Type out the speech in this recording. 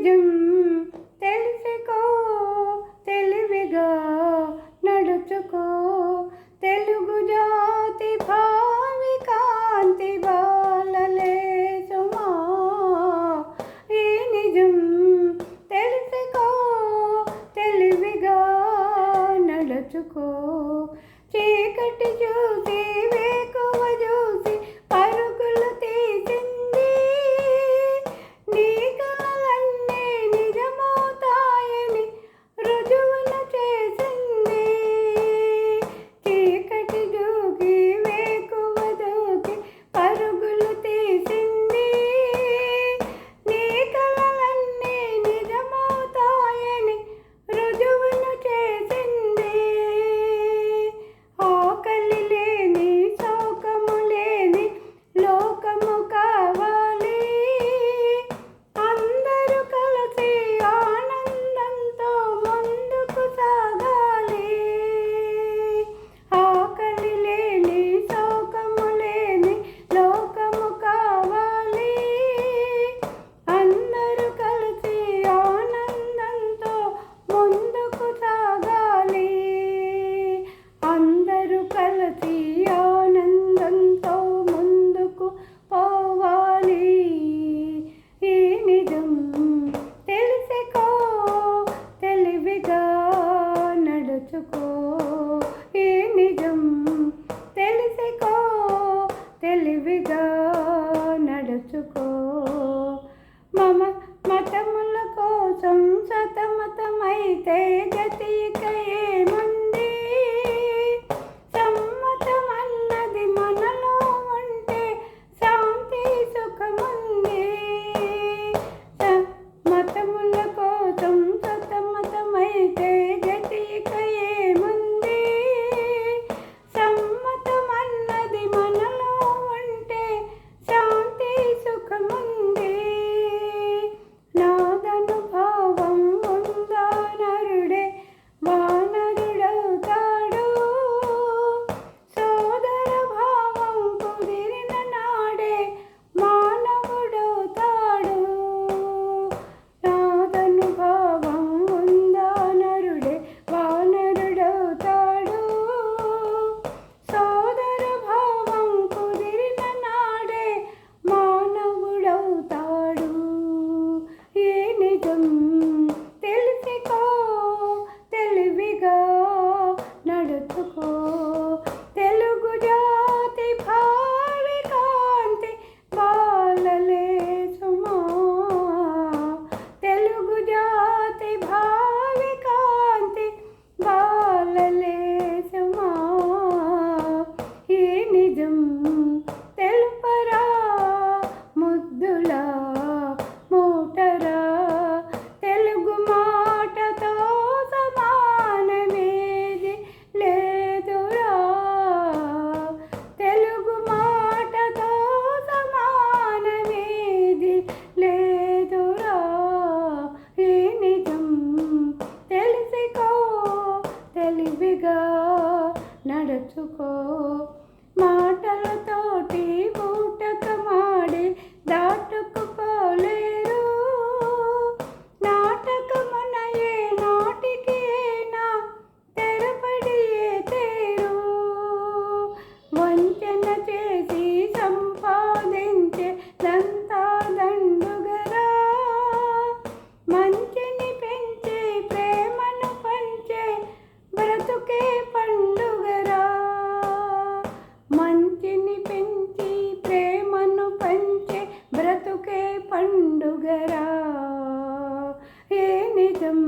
నిజం తెలుసుకో తెలివిగా నడుచుకో. తెలుగు జాతి భావి కాంతి బాలలే సుమా. ఈ నిజం తెలుసుకో తెలివిగా నడుచుకో. చీకటి చూసి Oh. ദേശം